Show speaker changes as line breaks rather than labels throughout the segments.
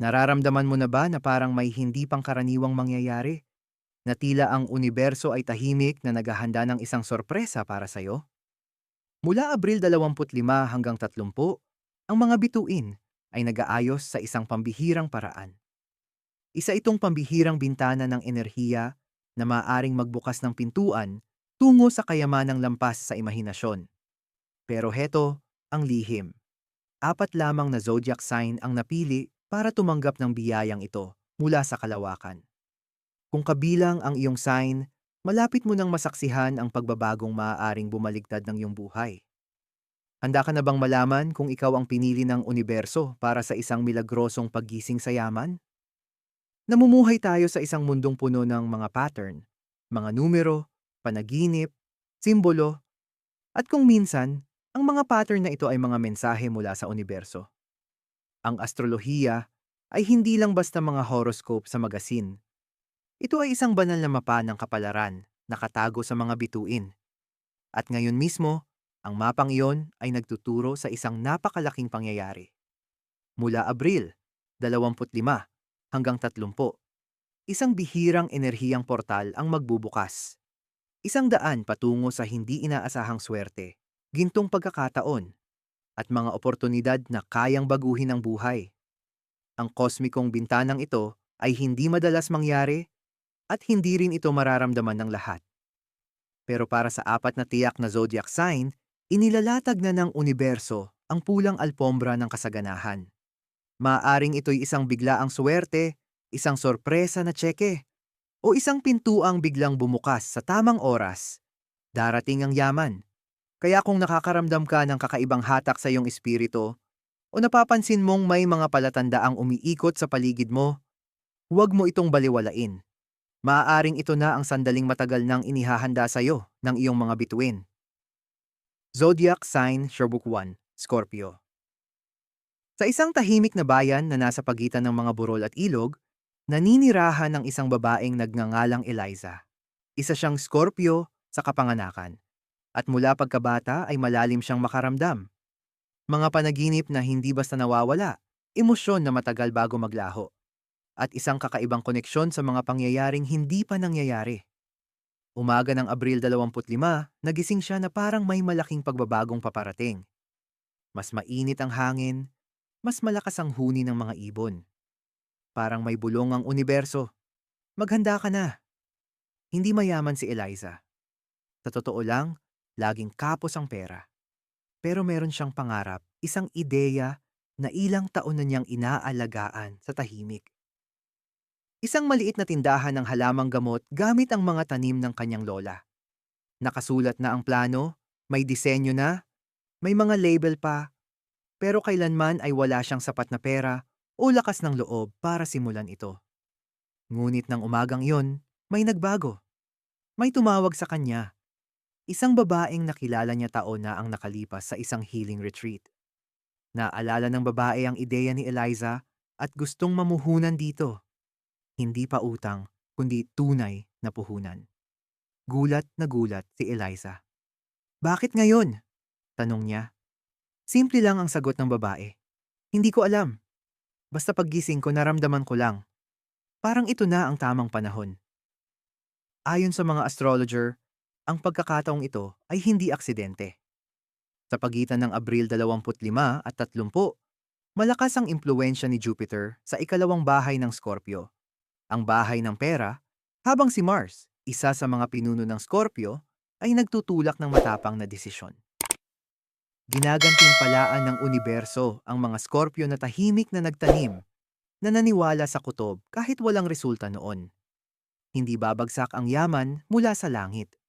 Nararamdaman mo na ba na parang may hindi pangkaraniwang mangyayari? Na tila ang universo ay tahimik na naghahanda ng isang sorpresa para sa'yo? Mula Abril 25 hanggang 30, ang mga bituin ay nag-aayos sa isang pambihirang paraan. Isa itong pambihirang bintana ng enerhiya na maaaring magbukas ng pintuan tungo sa kayamanang lampas sa imahinasyon. Pero heto ang lihim. Apat lamang na zodiac sign ang napili para tumanggap ng biyayang ito mula sa kalawakan. Kung kabilang ang iyong sign, malapit mo nang masaksihan ang pagbabagong maaaring bumaligtad ng iyong buhay. Handa ka na bang malaman kung ikaw ang pinili ng universo para sa isang milagrosong paggising sa yaman? Namumuhay tayo sa isang mundong puno ng mga pattern, mga numero, panaginip, simbolo, at kung minsan, ang mga pattern na ito ay mga mensahe mula sa universo. Ang astrolohiya ay hindi lang basta mga horoscope sa magasin. Ito ay isang banal na mapa ng kapalaran, nakatago sa mga bituin. At ngayon mismo, ang mapang iyon ay nagtuturo sa isang napakalaking pangyayari. Mula Abril, 25 hanggang 30, isang bihirang enerhiyang portal ang magbubukas. Isang daan patungo sa hindi inaasahang swerte, gintong pagkakataon, at mga oportunidad na kayang baguhin ang buhay. Ang kosmikong bintanang ito ay hindi madalas mangyari at hindi rin ito mararamdaman ng lahat. Pero para sa apat na tiyak na zodiac sign, inilalatag na ng universo ang pulang alpombra ng kasaganahan. Maaring ito'y isang biglaang swerte, isang sorpresa na tseke, o isang pintuang biglang bumukas sa tamang oras. Darating ang yaman, kaya kung nakakaramdam ka ng kakaibang hatak sa iyong espiritu, o napapansin mong may mga palatandaang umiikot sa paligid mo, huwag mo itong baliwalain. Maaaring ito na ang sandaling matagal nang inihahanda sa iyo ng iyong mga bituin. Zodiac Sign Sherbook 1, Scorpio Sa isang tahimik na bayan na nasa pagitan ng mga burol at ilog, naninirahan ng isang babaeng nagngangalang Eliza. Isa siyang Scorpio sa kapanganakan at mula pagkabata ay malalim siyang makaramdam. Mga panaginip na hindi basta nawawala, emosyon na matagal bago maglaho, at isang kakaibang koneksyon sa mga pangyayaring hindi pa nangyayari. Umaga ng Abril 25, nagising siya na parang may malaking pagbabagong paparating. Mas mainit ang hangin, mas malakas ang huni ng mga ibon. Parang may bulong ang universo. Maghanda ka na. Hindi mayaman si Eliza. Sa totoo lang, laging kapos ang pera. Pero meron siyang pangarap, isang ideya na ilang taon na niyang inaalagaan sa tahimik. Isang maliit na tindahan ng halamang gamot gamit ang mga tanim ng kanyang lola. Nakasulat na ang plano, may disenyo na, may mga label pa, pero kailanman ay wala siyang sapat na pera o lakas ng loob para simulan ito. Ngunit ng umagang iyon, may nagbago. May tumawag sa kanya Isang babaeng nakilala niya taon na ang nakalipas sa isang healing retreat. Naalala ng babae ang ideya ni Eliza at gustong mamuhunan dito. Hindi pa utang, kundi tunay na puhunan. Gulat na gulat si Eliza. Bakit ngayon? Tanong niya. Simple lang ang sagot ng babae. Hindi ko alam. Basta paggising ko naramdaman ko lang. Parang ito na ang tamang panahon. Ayon sa mga astrologer, ang pagkakataong ito ay hindi aksidente. Sa pagitan ng Abril 25 at 30, malakas ang impluensya ni Jupiter sa ikalawang bahay ng Scorpio, ang bahay ng pera, habang si Mars, isa sa mga pinuno ng Scorpio, ay nagtutulak ng matapang na desisyon. Ginagantimpalaan ng universo ang mga Scorpio na tahimik na nagtanim na naniwala sa kutob kahit walang resulta noon. Hindi babagsak ang yaman mula sa langit.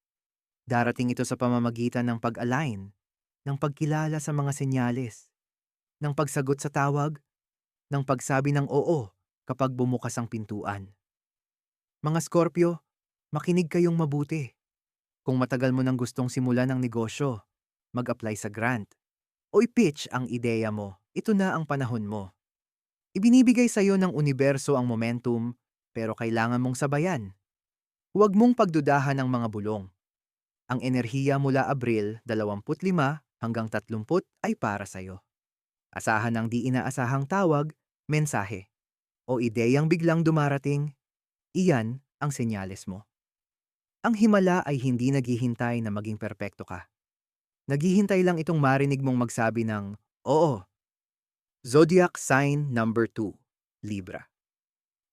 Darating ito sa pamamagitan ng pag-align, ng pagkilala sa mga senyales, ng pagsagot sa tawag, ng pagsabi ng oo kapag bumukas ang pintuan. Mga Scorpio, makinig kayong mabuti. Kung matagal mo nang gustong simulan ng negosyo, mag-apply sa grant, o i-pitch ang ideya mo, ito na ang panahon mo. Ibinibigay sa iyo ng universo ang momentum, pero kailangan mong sabayan. Huwag mong pagdudahan ang mga bulong. Ang enerhiya mula Abril 25 hanggang 30 ay para sa iyo. Asahan ang di inaasahang tawag, mensahe. o ideyang biglang dumarating, iyan ang senyales mo. Ang himala ay hindi naghihintay na maging perpekto ka. Naghihintay lang itong marinig mong magsabi ng, Oo. Zodiac sign number 2, Libra.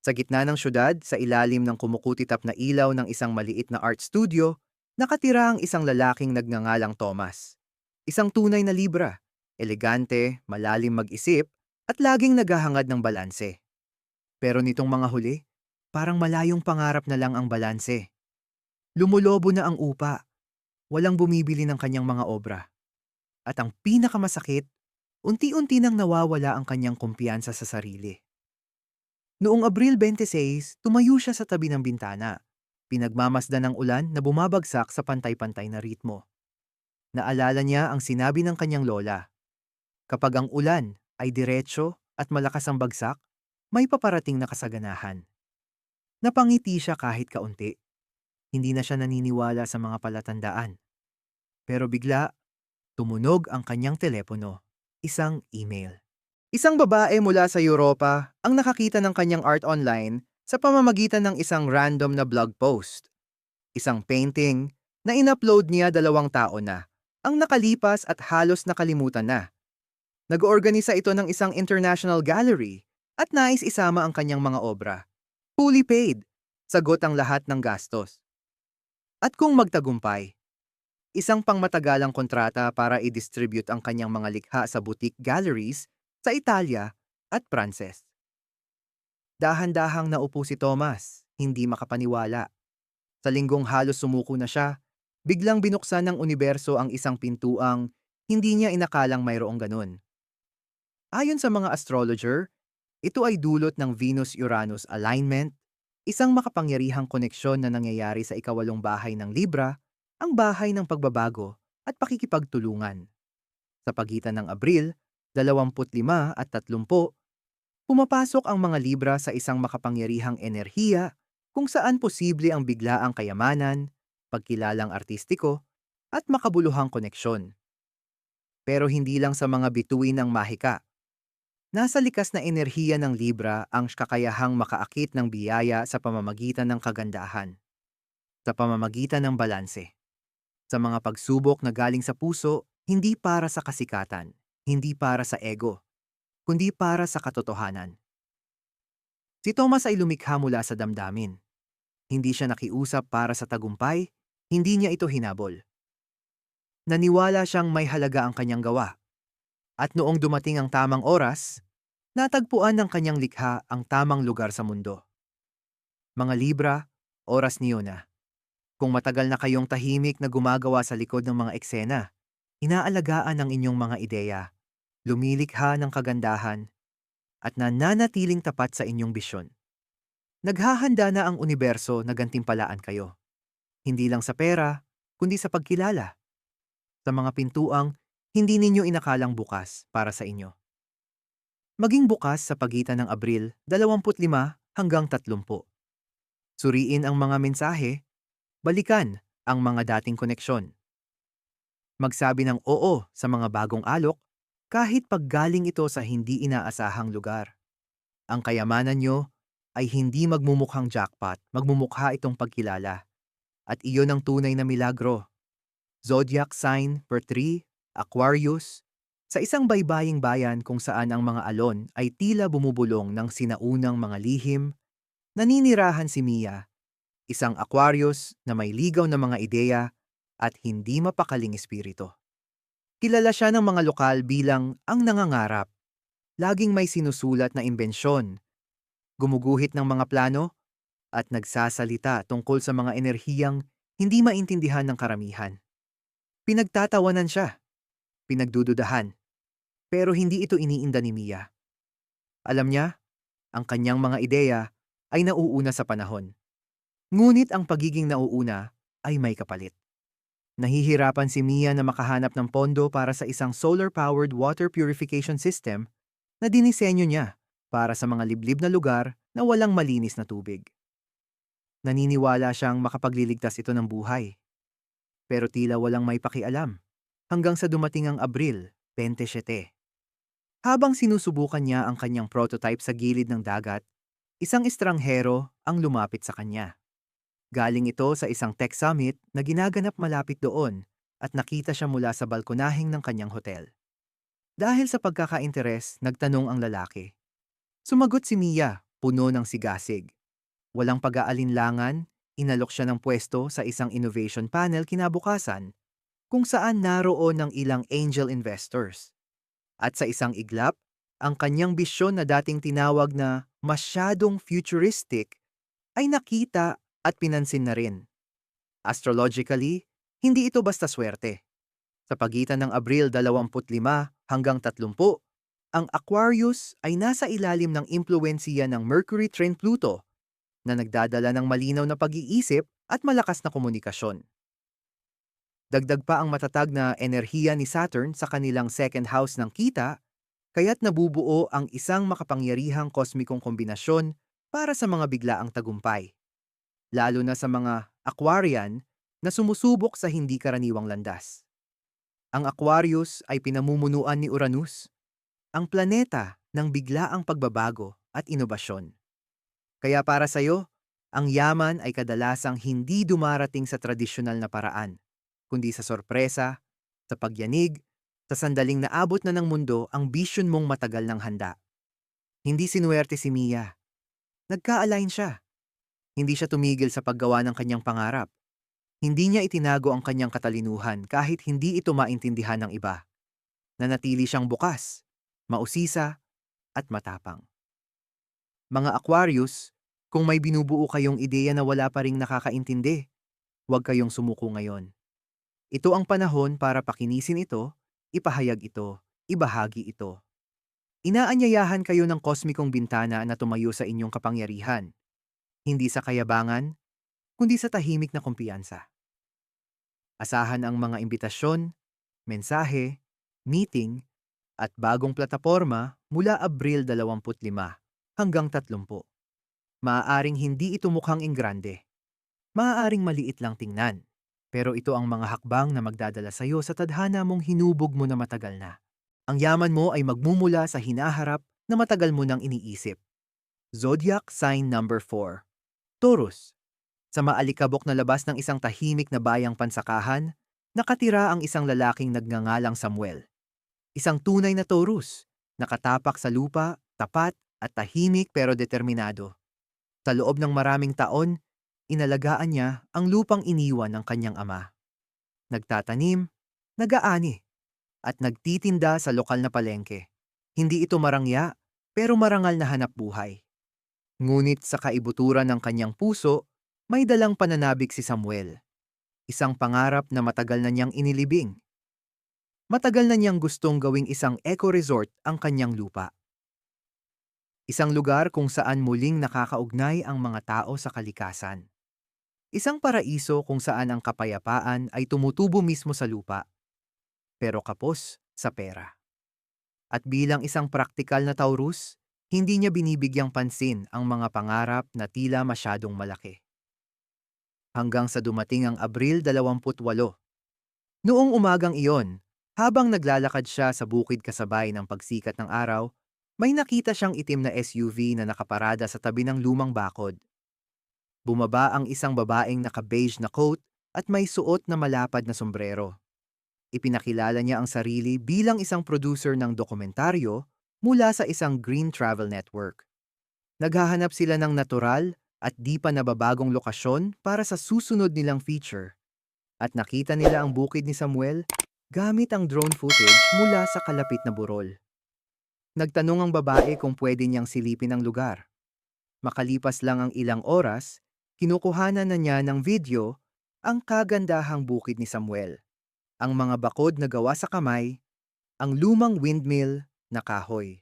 Sa gitna ng syudad, sa ilalim ng kumukutitap na ilaw ng isang maliit na art studio, nakatira ang isang lalaking nagngangalang Thomas. Isang tunay na Libra, elegante, malalim mag-isip, at laging naghahangad ng balanse. Pero nitong mga huli, parang malayong pangarap na lang ang balanse. Lumulobo na ang upa. Walang bumibili ng kanyang mga obra. At ang pinakamasakit, unti-unti nang nawawala ang kanyang kumpiyansa sa sarili. Noong Abril 26, tumayo siya sa tabi ng bintana. Pinagmamasdan ng ulan na bumabagsak sa pantay-pantay na ritmo. Naalala niya ang sinabi ng kanyang lola. Kapag ang ulan ay diretsyo at malakas ang bagsak, may paparating na kasaganahan. Napangiti siya kahit kaunti. Hindi na siya naniniwala sa mga palatandaan. Pero bigla, tumunog ang kanyang telepono. Isang email. Isang babae mula sa Europa ang nakakita ng kanyang art online sa pamamagitan ng isang random na blog post. Isang painting na inupload niya dalawang taon na, ang nakalipas at halos nakalimutan na. Nag-organisa ito ng isang international gallery at nais isama ang kanyang mga obra. Fully paid, sagot ang lahat ng gastos. At kung magtagumpay, isang pangmatagalang kontrata para i-distribute ang kanyang mga likha sa boutique galleries sa Italia at Pranses. Dahan-dahang naupo si Thomas, hindi makapaniwala. Sa linggong halos sumuko na siya, biglang binuksan ng universo ang isang pintuang hindi niya inakalang mayroong ganun. Ayon sa mga astrologer, ito ay dulot ng Venus-Uranus alignment Isang makapangyarihang koneksyon na nangyayari sa ikawalong bahay ng Libra, ang bahay ng pagbabago at pakikipagtulungan. Sa pagitan ng Abril, 25 at 30, pumapasok ang mga Libra sa isang makapangyarihang enerhiya kung saan posible ang biglaang kayamanan, pagkilalang artistiko, at makabuluhang koneksyon. Pero hindi lang sa mga bituin ng mahika. Nasa likas na enerhiya ng Libra ang kakayahang makaakit ng biyaya sa pamamagitan ng kagandahan, sa pamamagitan ng balanse. Sa mga pagsubok na galing sa puso, hindi para sa kasikatan, hindi para sa ego, kundi para sa katotohanan. Si Thomas ay lumikha mula sa damdamin. Hindi siya nakiusap para sa tagumpay, hindi niya ito hinabol. Naniwala siyang may halaga ang kanyang gawa at noong dumating ang tamang oras, natagpuan ng kanyang likha ang tamang lugar sa mundo. Mga Libra, oras niyo na. Kung matagal na kayong tahimik na gumagawa sa likod ng mga eksena, inaalagaan ang inyong mga ideya, lumilikha ng kagandahan, at nananatiling tapat sa inyong bisyon. Naghahanda na ang universo na gantimpalaan kayo. Hindi lang sa pera, kundi sa pagkilala. Sa mga pintuang hindi ninyo inakalang bukas para sa inyo. Maging bukas sa pagitan ng Abril 25 hanggang 30. Suriin ang mga mensahe, balikan ang mga dating koneksyon. Magsabi ng oo sa mga bagong alok kahit paggaling ito sa hindi inaasahang lugar. Ang kayamanan nyo ay hindi magmumukhang jackpot, magmumukha itong pagkilala. At iyon ang tunay na milagro. Zodiac sign per 3 Aquarius, sa isang baybaying bayan kung saan ang mga alon ay tila bumubulong ng sinaunang mga lihim, naninirahan si Mia, isang Aquarius na may ligaw na mga ideya at hindi mapakaling espiritu. Kilala siya ng mga lokal bilang ang nangangarap, laging may sinusulat na imbensyon, gumuguhit ng mga plano, at nagsasalita tungkol sa mga enerhiyang hindi maintindihan ng karamihan. Pinagtatawanan siya pinagdududahan. Pero hindi ito iniinda ni Mia. Alam niya, ang kanyang mga ideya ay nauuna sa panahon. Ngunit ang pagiging nauuna ay may kapalit. Nahihirapan si Mia na makahanap ng pondo para sa isang solar-powered water purification system na dinisenyo niya para sa mga liblib na lugar na walang malinis na tubig. Naniniwala siyang makapagliligtas ito ng buhay. Pero tila walang may pakialam hanggang sa dumating ang Abril 27. Habang sinusubukan niya ang kanyang prototype sa gilid ng dagat, isang estranghero ang lumapit sa kanya. Galing ito sa isang tech summit na ginaganap malapit doon at nakita siya mula sa balkonahing ng kanyang hotel. Dahil sa pagkakainteres, nagtanong ang lalaki. Sumagot si Mia, puno ng sigasig. Walang pag-aalinlangan, inalok siya ng pwesto sa isang innovation panel kinabukasan kung saan naroon ng ilang angel investors. At sa isang iglap, ang kanyang bisyon na dating tinawag na masyadong futuristic ay nakita at pinansin na rin. Astrologically, hindi ito basta swerte. Sa pagitan ng Abril 25 hanggang 30, ang Aquarius ay nasa ilalim ng impluensya ng Mercury trine Pluto na nagdadala ng malinaw na pag-iisip at malakas na komunikasyon. Dagdag pa ang matatag na enerhiya ni Saturn sa kanilang second house ng kita, kaya't nabubuo ang isang makapangyarihang kosmikong kombinasyon para sa mga biglaang tagumpay. Lalo na sa mga Aquarian na sumusubok sa hindi karaniwang landas. Ang Aquarius ay pinamumunuan ni Uranus, ang planeta ng biglaang pagbabago at inobasyon. Kaya para sa iyo, ang yaman ay kadalasang hindi dumarating sa tradisyonal na paraan, kundi sa sorpresa, sa pagyanig, sa sandaling naabot na ng mundo ang vision mong matagal ng handa. Hindi sinuwerte si Mia. Nagka-align siya. Hindi siya tumigil sa paggawa ng kanyang pangarap. Hindi niya itinago ang kanyang katalinuhan kahit hindi ito maintindihan ng iba. Nanatili siyang bukas, mausisa, at matapang. Mga Aquarius, kung may binubuo kayong ideya na wala pa ring nakakaintindi, huwag kayong sumuko ngayon. Ito ang panahon para pakinisin ito, ipahayag ito, ibahagi ito. Inaanyayahan kayo ng kosmikong bintana na tumayo sa inyong kapangyarihan, hindi sa kayabangan, kundi sa tahimik na kumpiyansa. Asahan ang mga imbitasyon, mensahe, meeting, at bagong plataporma mula Abril 25 hanggang 30. Maaaring hindi ito mukhang ingrande. Maaaring maliit lang tingnan. Pero ito ang mga hakbang na magdadala sa iyo sa tadhana mong hinubog mo na matagal na. Ang yaman mo ay magmumula sa hinaharap na matagal mo nang iniisip. Zodiac Sign Number 4 Taurus Sa maalikabok na labas ng isang tahimik na bayang pansakahan, nakatira ang isang lalaking nagngangalang Samuel. Isang tunay na Taurus, nakatapak sa lupa, tapat at tahimik pero determinado. Sa loob ng maraming taon, inalagaan niya ang lupang iniwan ng kanyang ama. Nagtatanim, nagaani, at nagtitinda sa lokal na palengke. Hindi ito marangya, pero marangal na hanap buhay. Ngunit sa kaibuturan ng kanyang puso, may dalang pananabik si Samuel. Isang pangarap na matagal na niyang inilibing. Matagal na niyang gustong gawing isang eco-resort ang kanyang lupa. Isang lugar kung saan muling nakakaugnay ang mga tao sa kalikasan. Isang paraiso kung saan ang kapayapaan ay tumutubo mismo sa lupa, pero kapos sa pera. At bilang isang praktikal na Taurus, hindi niya binibigyang pansin ang mga pangarap na tila masyadong malaki. Hanggang sa dumating ang Abril 28. Noong umagang iyon, habang naglalakad siya sa bukid kasabay ng pagsikat ng araw, may nakita siyang itim na SUV na nakaparada sa tabi ng lumang bakod. Bumaba ang isang babaeng naka-beige na coat at may suot na malapad na sombrero. Ipinakilala niya ang sarili bilang isang producer ng dokumentaryo mula sa isang green travel network. Naghahanap sila ng natural at di pa nababagong lokasyon para sa susunod nilang feature. At nakita nila ang bukid ni Samuel gamit ang drone footage mula sa kalapit na burol. Nagtanong ang babae kung pwede niyang silipin ang lugar. Makalipas lang ang ilang oras, kinukuhanan na niya ng video ang kagandahang bukid ni Samuel. Ang mga bakod na gawa sa kamay, ang lumang windmill na kahoy.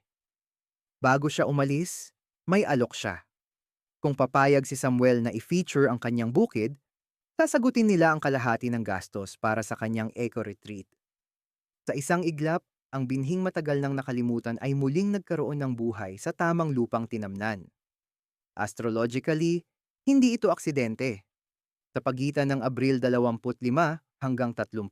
Bago siya umalis, may alok siya. Kung papayag si Samuel na i-feature ang kanyang bukid, sasagutin nila ang kalahati ng gastos para sa kanyang eco-retreat. Sa isang iglap, ang binhing matagal nang nakalimutan ay muling nagkaroon ng buhay sa tamang lupang tinamnan. Astrologically, hindi ito aksidente. Sa pagitan ng Abril 25 hanggang 30,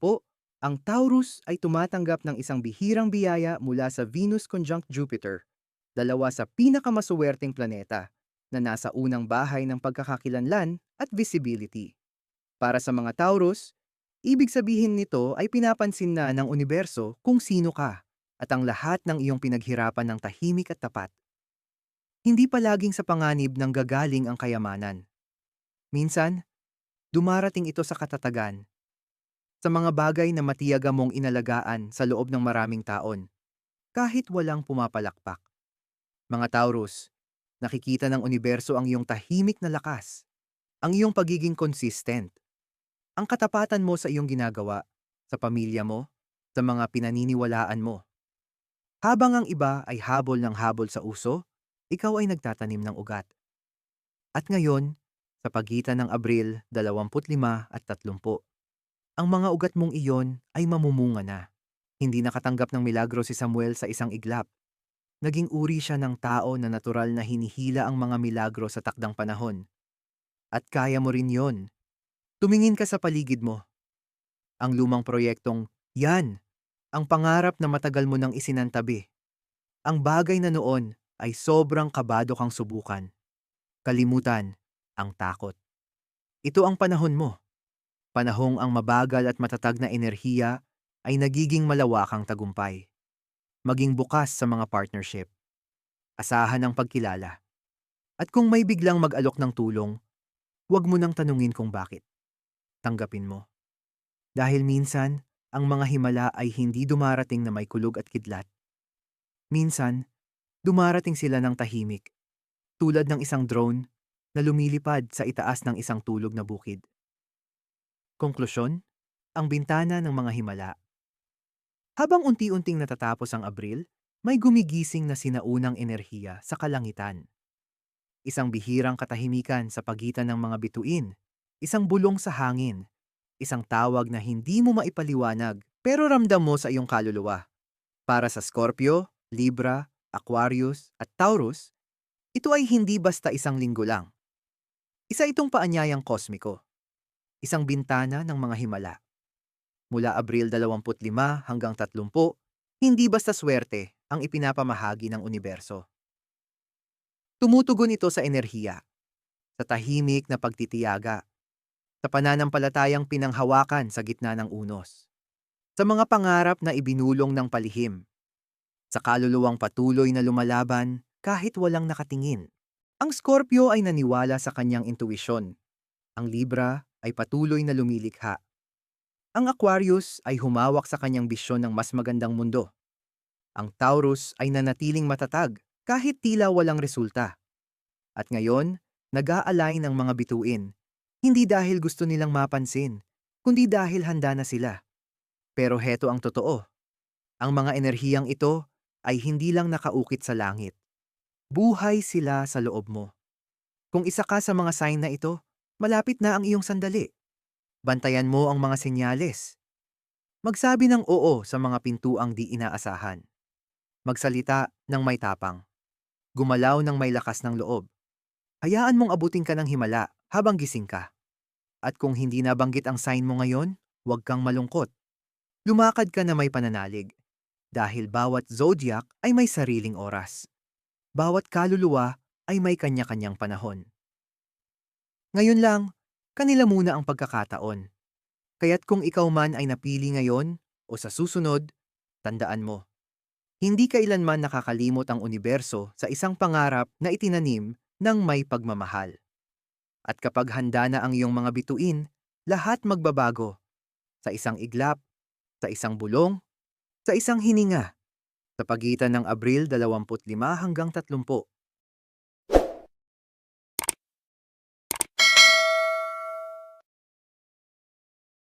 ang Taurus ay tumatanggap ng isang bihirang biyaya mula sa Venus conjunct Jupiter, dalawa sa pinakamaswerteng planeta na nasa unang bahay ng pagkakakilanlan at visibility. Para sa mga Taurus, ibig sabihin nito ay pinapansin na ng universo kung sino ka at ang lahat ng iyong pinaghirapan ng tahimik at tapat. Hindi palaging sa panganib ng gagaling ang kayamanan. Minsan, dumarating ito sa katatagan, sa mga bagay na matiyaga mong inalagaan sa loob ng maraming taon, kahit walang pumapalakpak. Mga Taurus, nakikita ng universo ang iyong tahimik na lakas, ang iyong pagiging consistent, ang katapatan mo sa iyong ginagawa, sa pamilya mo, sa mga pinaniniwalaan mo. Habang ang iba ay habol ng habol sa uso, ikaw ay nagtatanim ng ugat. At ngayon, sa pagitan ng Abril 25 at 30, ang mga ugat mong iyon ay mamumunga na. Hindi nakatanggap ng milagro si Samuel sa isang iglap. Naging uri siya ng tao na natural na hinihila ang mga milagro sa takdang panahon. At kaya mo rin yon. Tumingin ka sa paligid mo. Ang lumang proyektong, yan, ang pangarap na matagal mo nang isinantabi. Ang bagay na noon ay sobrang kabado kang subukan. Kalimutan ang takot. Ito ang panahon mo. Panahong ang mabagal at matatag na enerhiya ay nagiging malawakang tagumpay. Maging bukas sa mga partnership. Asahan ang pagkilala. At kung may biglang mag-alok ng tulong, huwag mo nang tanungin kung bakit. Tanggapin mo. Dahil minsan, ang mga himala ay hindi dumarating na may kulog at kidlat. Minsan, dumarating sila ng tahimik, tulad ng isang drone na lumilipad sa itaas ng isang tulog na bukid. Konklusyon, ang bintana ng mga himala. Habang unti-unting natatapos ang Abril, may gumigising na sinaunang enerhiya sa kalangitan. Isang bihirang katahimikan sa pagitan ng mga bituin, isang bulong sa hangin, isang tawag na hindi mo maipaliwanag pero ramdam mo sa iyong kaluluwa. Para sa Scorpio, Libra, Aquarius at Taurus, ito ay hindi basta isang linggo lang. Isa itong paanyayang kosmiko. Isang bintana ng mga himala. Mula Abril 25 hanggang 30, hindi basta swerte ang ipinapamahagi ng universo. Tumutugon ito sa enerhiya, sa tahimik na pagtitiyaga, sa pananampalatayang pinanghawakan sa gitna ng unos, sa mga pangarap na ibinulong ng palihim, sa kaluluwang patuloy na lumalaban kahit walang nakatingin. Ang Scorpio ay naniwala sa kanyang intuisyon. Ang Libra ay patuloy na lumilikha. Ang Aquarius ay humawak sa kanyang bisyon ng mas magandang mundo. Ang Taurus ay nanatiling matatag kahit tila walang resulta. At ngayon, nag-aalay ng mga bituin, hindi dahil gusto nilang mapansin, kundi dahil handa na sila. Pero heto ang totoo. Ang mga enerhiyang ito ay hindi lang nakaukit sa langit. Buhay sila sa loob mo. Kung isa ka sa mga sign na ito, malapit na ang iyong sandali. Bantayan mo ang mga senyales. Magsabi ng oo sa mga pintuang di inaasahan. Magsalita ng may tapang. Gumalaw ng may lakas ng loob. Hayaan mong abutin ka ng himala habang gising ka. At kung hindi nabanggit ang sign mo ngayon, huwag kang malungkot. Lumakad ka na may pananalig. Dahil bawat zodiac ay may sariling oras. Bawat kaluluwa ay may kanya-kanyang panahon. Ngayon lang, kanila muna ang pagkakataon. Kaya't kung ikaw man ay napili ngayon o sa susunod, tandaan mo. Hindi kailanman nakakalimot ang universo sa isang pangarap na itinanim ng may pagmamahal. At kapag handa na ang iyong mga bituin, lahat magbabago. Sa isang iglap, sa isang bulong, sa isang hininga. Sa pagitan ng Abril 25 hanggang 30,